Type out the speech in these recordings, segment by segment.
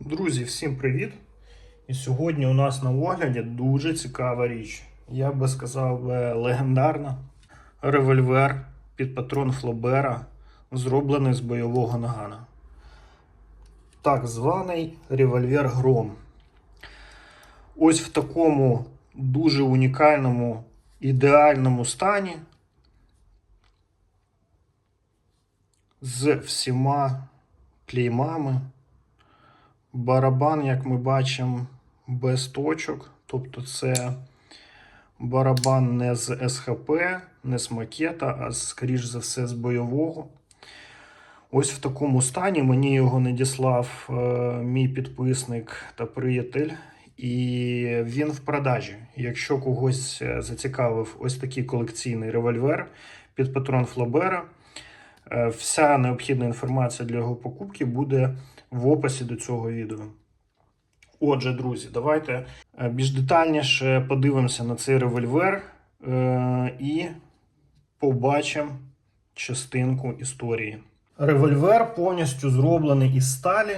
Друзі, всім привіт! І сьогодні у нас на огляді дуже цікава річ. Я би сказав легендарна револьвер під патрон Флобера, зроблений з бойового нагана. Так званий револьвер Гром. Ось в такому дуже унікальному, ідеальному стані. З всіма клеймами. Барабан, як ми бачимо, без точок. Тобто це барабан не з СХП, не з макета, а скоріш за все з бойового. Ось в такому стані мені його надіслав е, мій підписник та приятель. І він в продажі. Якщо когось е, зацікавив ось такий колекційний револьвер під патрон Флобера, е, вся необхідна інформація для його покупки буде в описі до цього відео. Отже, друзі, давайте е, більш детальніше подивимося на цей револьвер е, і побачимо частинку історії. Револьвер повністю зроблений із сталі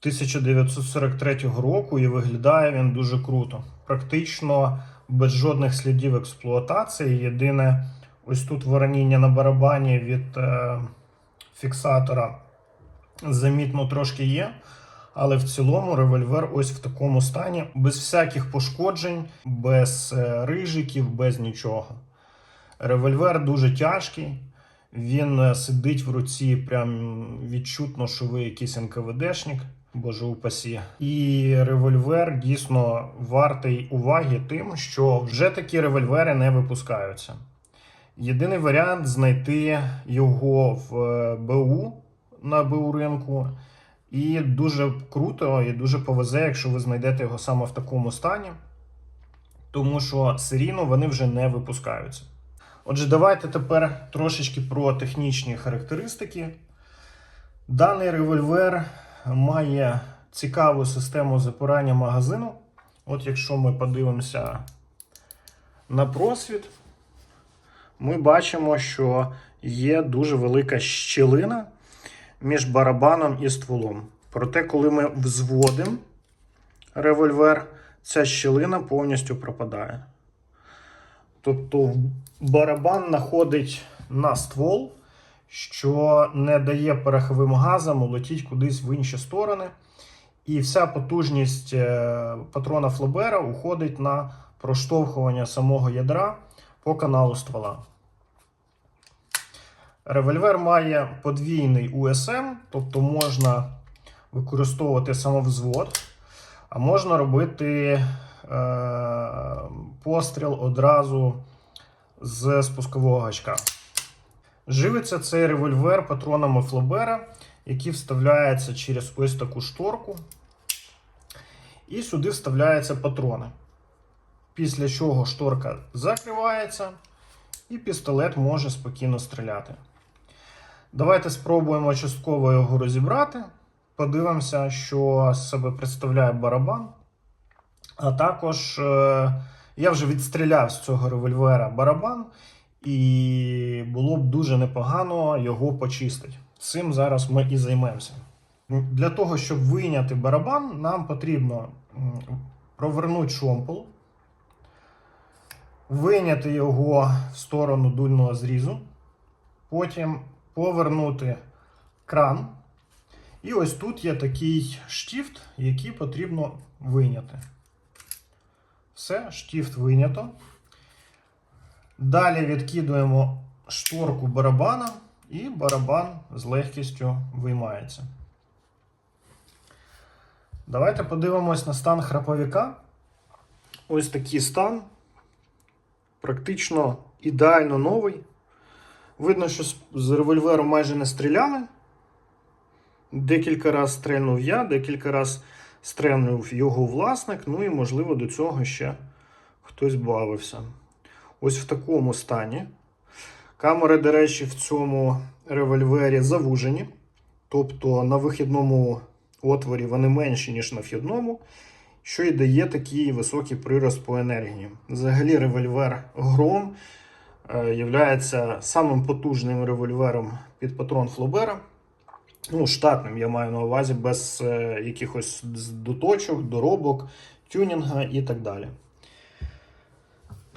1943 року і виглядає він дуже круто. Практично без жодних слідів експлуатації. Єдине, ось тут вороніння на барабані від е, фіксатора замітно трошки є. Але в цілому револьвер ось в такому стані, без всяких пошкоджень, без е, рижиків, без нічого. Револьвер дуже тяжкий, він е, сидить в руці, прям відчутно, що ви якийсь НКВДшник, боже упасі. І револьвер дійсно вартий уваги тим, що вже такі револьвери не випускаються. Єдиний варіант знайти його в е, БУ на БУ ринку. І дуже круто і дуже повезе, якщо ви знайдете його саме в такому стані, тому що серійно вони вже не випускаються. Отже, давайте тепер трошечки про технічні характеристики. Даний револьвер має цікаву систему запирання магазину. От якщо ми подивимося на просвіт, ми бачимо, що є дуже велика щілина між барабаном і стволом. Проте, коли ми взводимо револьвер, ця щілина повністю пропадає. Тобто барабан находить на ствол, що не дає пороховим газам улетіти кудись в інші сторони. І вся потужність е, патрона Флобера уходить на проштовхування самого ядра по каналу ствола. Револьвер має подвійний УСМ, тобто можна використовувати самовзвод, а можна робити е, постріл одразу з спускового гачка. Живиться цей револьвер патронами Флобера, які вставляються через ось таку шторку. І сюди вставляються патрони. Після чого шторка закривається, і пістолет може спокійно стріляти. Давайте спробуємо частково його розібрати. Подивимося, що з себе представляє барабан. А також е, я вже відстріляв з цього револьвера барабан, і було б дуже непогано його почистити. Цим зараз ми і займемося. Для того, щоб вийняти барабан, нам потрібно провернути шомпол, вийняти його в сторону дульного зрізу, потім повернути кран. І ось тут є такий штифт, який потрібно вийняти. Все, штифт вийнято. Далі відкидуємо шторку барабана, і барабан з легкістю виймається. Давайте подивимось на стан храповика. Ось такий стан. Практично ідеально новий. Видно, що з- револьверу майже не стріляли. Декілька разів стрельнув я, декілька разів стрельнув його власник, ну і, можливо, до цього ще хтось бавився. Ось в такому стані. Камери, до речі, в цьому револьвері завужені. Тобто на вихідному отворі вони менші, ніж на вхідному, що і дає такий високий прирост по енергії. Взагалі, револьвер Гром являється самим потужним револьвером під патрон Флобера. Ну, штатним я маю на увазі без е, якихось доточок, доробок, тюнінга і так далі.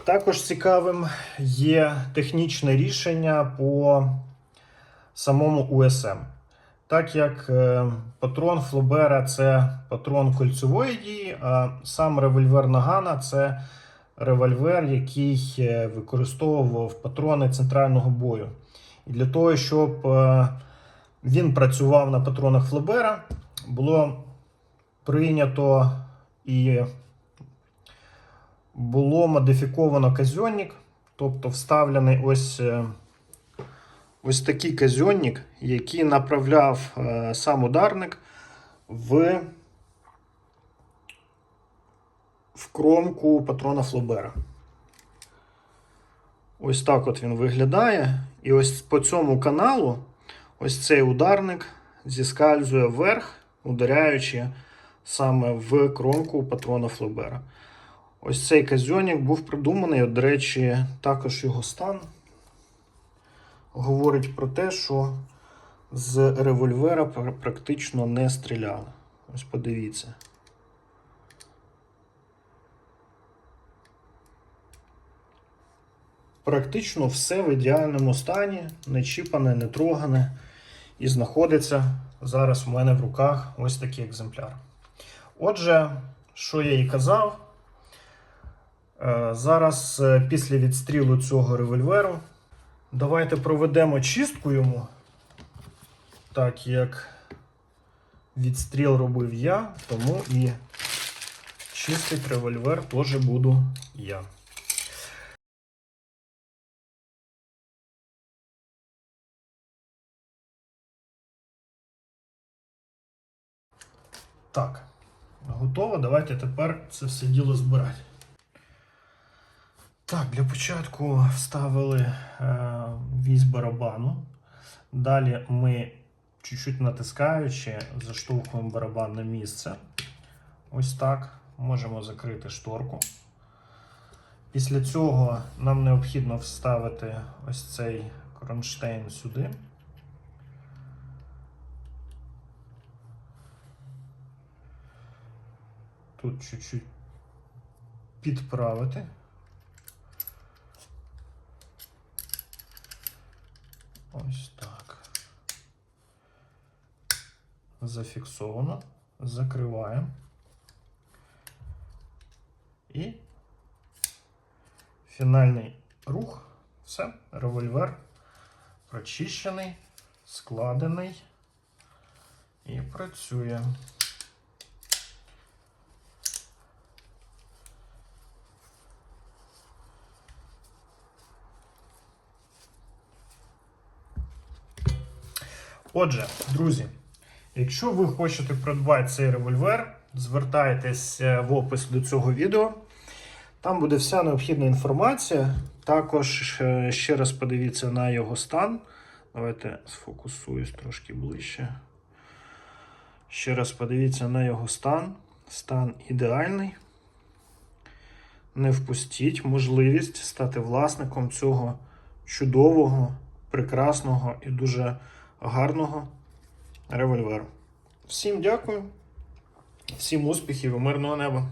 Також цікавим є технічне рішення по самому USM. Так як е, патрон Флобера це патрон кольцевої дії, а сам револьвер Нагана це револьвер, який е, використовував патрони центрального бою. І для того, щоб е, він працював на патронах Флобера, було прийнято і було модифіковано казьонник, тобто вставлений ось, е, ось такий казьонник, який направляв сам ударник в, в кромку патрона Флобера. Ось так от він виглядає. І ось по цьому каналу ось цей ударник зіскальзує вверх, ударяючи саме в кромку патрона Флобера. Ось цей казьонник був придуманий. До речі, також його стан говорить про те, що з револьвера практично не стріляли. Ось подивіться. Практично все в ідеальному стані, не чіпане, не трогане. І знаходиться зараз у мене в руках ось такий екземпляр. Отже, що я і казав, Е, Зараз е, після відстрілу цього револьверу давайте проведемо чистку йому, так як відстріл робив я, тому і чистить револьвер теж буду я. Так, готово. Давайте тепер це все діло збирати. Так, для початку вставили е, вісь барабану. Далі ми чуть-чуть натискаючи, заштовхуємо барабан на місце. Ось так. Можемо закрити шторку. Після цього нам необхідно вставити ось цей кронштейн сюди. Тут чуть-чуть підправити. Ось так. Зафіксовано. Закриваємо. І фінальний рух. Все. Револьвер прочищений, складений і працює. Отже, друзі, якщо ви хочете придбати цей револьвер, звертайтесь в опис до цього відео. Там буде вся необхідна інформація. Також е, ще раз подивіться на його стан. Давайте сфокусуюсь трошки ближче. Ще раз подивіться на його стан. Стан ідеальний. Не впустіть можливість стати власником цього чудового, прекрасного і дуже гарного револьверу. Всім дякую, всім успіхів і мирного неба!